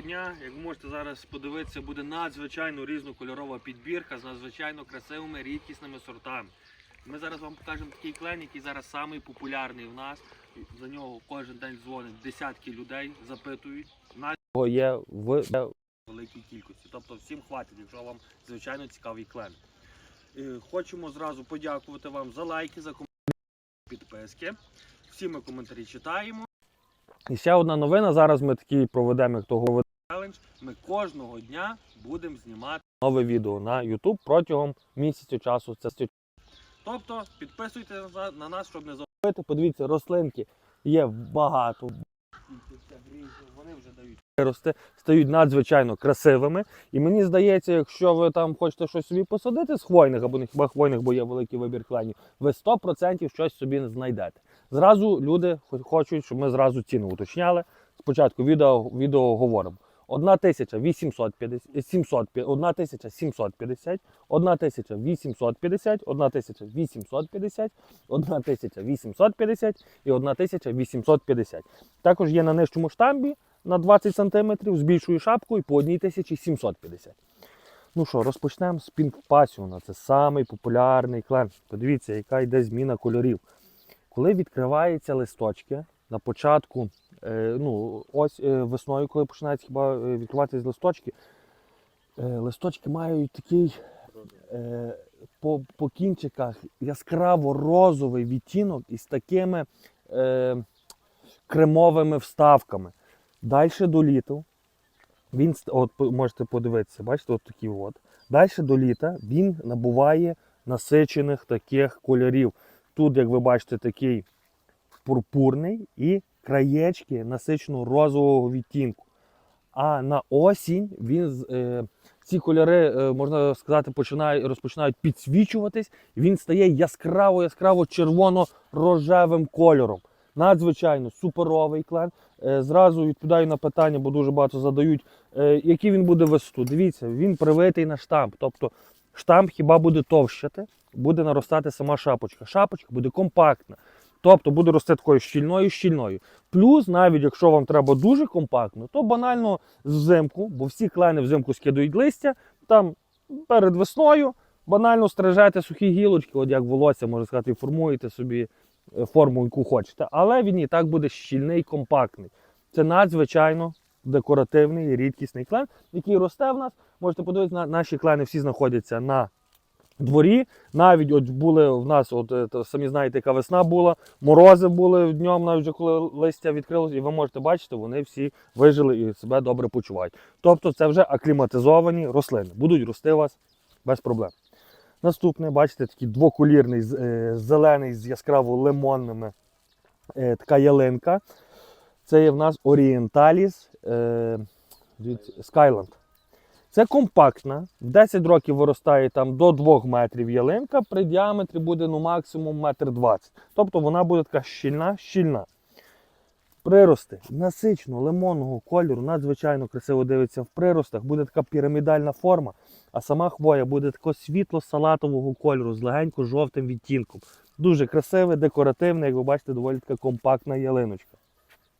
Доброго дня. Як ви можете зараз подивитися, буде надзвичайно різнокольорова підбірка з надзвичайно красивими рідкісними сортами. Ми зараз вам покажемо такий клен, який зараз самий популярний в нас. За нього кожен день дзвонить десятки людей, запитують. На є в великій кількості. Тобто всім хватить, якщо вам звичайно цікавий клен. Е, Хочемо зразу подякувати вам за лайки, за коментарі, підписки. Всі ми коментарі читаємо. І ще одна новина. Зараз ми такий проведемо, як того Челендж. Ми кожного дня будемо знімати. нове відео на YouTube протягом місяця часу. Це. Тобто підписуйтесь на- на нас, щоб не робити. Подивіться, рослинки є багато. Вони вже дають. Рости стають надзвичайно красивими. І мені здається, якщо ви там хочете щось собі посадити з хвойних або не хіба хвойних, бо є великий вибір кленів, ви 100% щось собі знайдете. Зразу люди хочуть, щоб ми зразу ціну уточняли. Спочатку відео, відео говоримо. 1850, 750, 1750, 1850, 1850, 1850 і 1850. Також є на нижчому штамбі на 20 см з більшою шапкою по 1750. Ну що, розпочнемо з Pink Passion. Це самий популярний клен. Подивіться, яка йде зміна кольорів. Коли відкриваються листочки на початку, е, ну, ось е, весною, коли починають хіба е, відкриватися листочки, листочки мають такий по, по кінчиках яскраво розовий відтінок із такими кремовими вставками. Далі до літу він от можете подивитися, бачите, от такі от. Далі до літа він набуває насичених таких кольорів. Тут, як ви бачите, такий пурпурний і краєчки насичено розового відтінку. А на осінь він е, ці кольори, е, можна сказати, починають, розпочинають підсвічуватись, він стає яскраво, яскраво червоно-рожевим кольором. Надзвичайно суперовий клен. Е, Зразу відповідаю на питання, бо дуже багато задають, е, який він буде висоту. Дивіться, він привитий на штамп. Тобто штамп хіба буде товщати, буде наростати сама шапочка. Шапочка буде компактна. Тобто буде рости такою щільною щільною. Плюс, навіть якщо вам треба дуже компактно, то банально взимку, бо всі клени взимку скидують листя, там перед весною банально стрижете сухі гілочки, от як волосся, можна сказати, формуєте собі е, форму, яку хочете. Але він і так буде щільний, компактний. Це надзвичайно декоративний рідкісний клен, який росте в нас. Можете подивитися, наші клени всі знаходяться на дворі. Навіть от були в нас, от е, самі знаєте, яка весна була, морози були днем, навіть вже коли листя відкрилось, і ви можете бачити, вони всі вижили і себе добре почувають. Тобто це вже акліматизовані рослини, будуть рости у вас без проблем. Наступне, бачите, такий двоколірний з- е, зелений з яскраво лимонними е, така ялинка. Це є в нас Орієнталіс Skyland. Це компактна, в 10 років виростає там до 2 метрів ялинка, при діаметрі буде ну, максимум метр 20. Тобто вона буде така щільна, щільна. Прирости насичено лимонного кольору, надзвичайно красиво дивиться в приростах, буде така пірамідальна форма, а сама хвоя буде такого світло-салатового кольору з легенько жовтим відтінком. Дуже красиве, декоративне, як ви бачите, доволі така компактна ялиночка.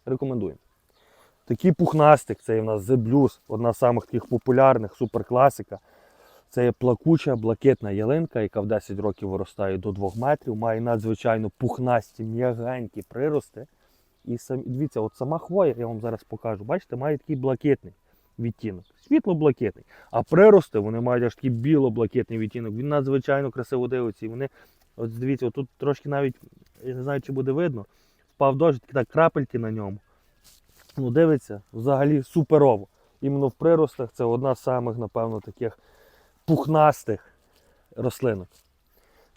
Рекомендуємо. Такий пухнастик, це є в нас The Blues, одна з самих таких популярних, суперкласика. Це є плакуча блакитна ялинка, яка в 10 років виростає до 2 метрів, має надзвичайно пухнасті, м'ягенькі прирости. І сам, дивіться, от сама хвоя, я вам зараз покажу, бачите, має такий блакитний відтінок, світло-блакитний. А прирости вони мають аж такий біло-блакитний відтінок. Він надзвичайно красиво дивиться. І вони, от дивіться, отут трошки навіть, я не знаю, чи буде видно, впав дощ, так крапельки на ньому. Ну, дивиться, взагалі суперово. Іменно в приростах це одна з самих, напевно, таких пухнастих рослинок.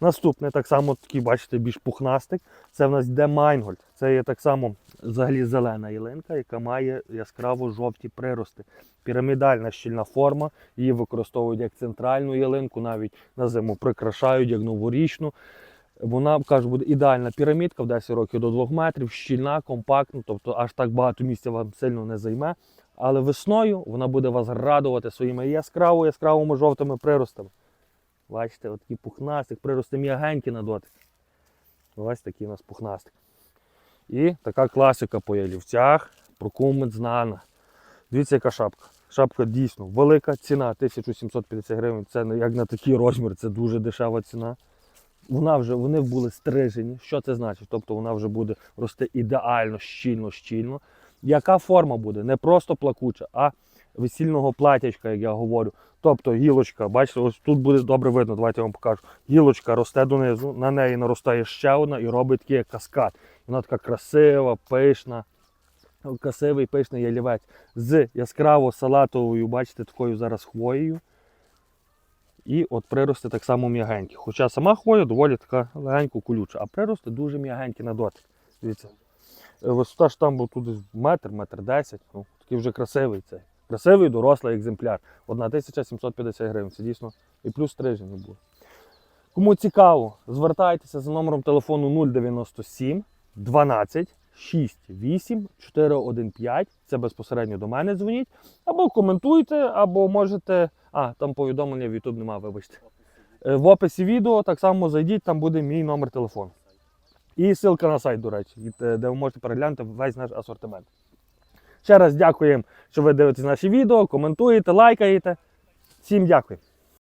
Наступне, так само такий, бачите, більш пухнастик. Це в нас йде Майнгольд. Це є так само взагалі зелена ялинка, яка має яскраво жовті прирости. Пірамідальна щільна форма. Її використовують як центральну ялинку, навіть на зиму прикрашають як новорічну. Вона, кажу, буде ідеальна пірамідка в 10 років до 2 метрів, щільна, компактна, тобто аж так багато місця вам сильно не займе. Але весною вона буде вас радувати своїми яскраво яскравими жовтими приростами. Бачите, от такий пухнастик, прирости м'ягенькі на дотик. Ось такий у нас пухнастик. І така класика по ялівцях, прокумет знана. Дивіться, яка шапка. Шапка дійсно велика ціна 1750 гривень. Це як на такий розмір, це дуже дешева ціна. Вона вже, вони були стрижені. Що це значить? Тобто вона вже буде рости ідеально, щільно, щільно. Яка форма буде? Не просто плакуча, а весільного платячка, як я говорю. Тобто гілочка, бачите, ось тут буде добре видно, давайте я вам покажу. Гілочка росте донизу, на неї наростає ще одна і робить такий каскад. Вона така красива, пишна, красивий пишний ялівець з яскраво салатовою, бачите, такою зараз хвоєю. І от прирости так само м'ягенькі. Хоча сама хвоя доволі така легенько колюча, а прирости дуже м'ягенькі на дотик. Дивіться. Е, Висота ж там був тут метр, метр десять. Ну, такий вже красивий цей. Красивий дорослий екземпляр. 1750 гривень. Це дійсно і плюс стрижені були. Кому цікаво, звертайтеся за номером телефону 097 12 68 415. Це безпосередньо до мене дзвоніть. Або коментуйте, або можете. А, там повідомлення в YouTube немає, вибачте. Е, В описі відео так само зайдіть, там буде мій номер телефону. І ссылка на сайт, до речі, е, де ви можете переглянути весь наш асортимент. Ще раз дякуємо, що ви дивитесь наші відео, коментуєте, лайкаєте. Всім дякую.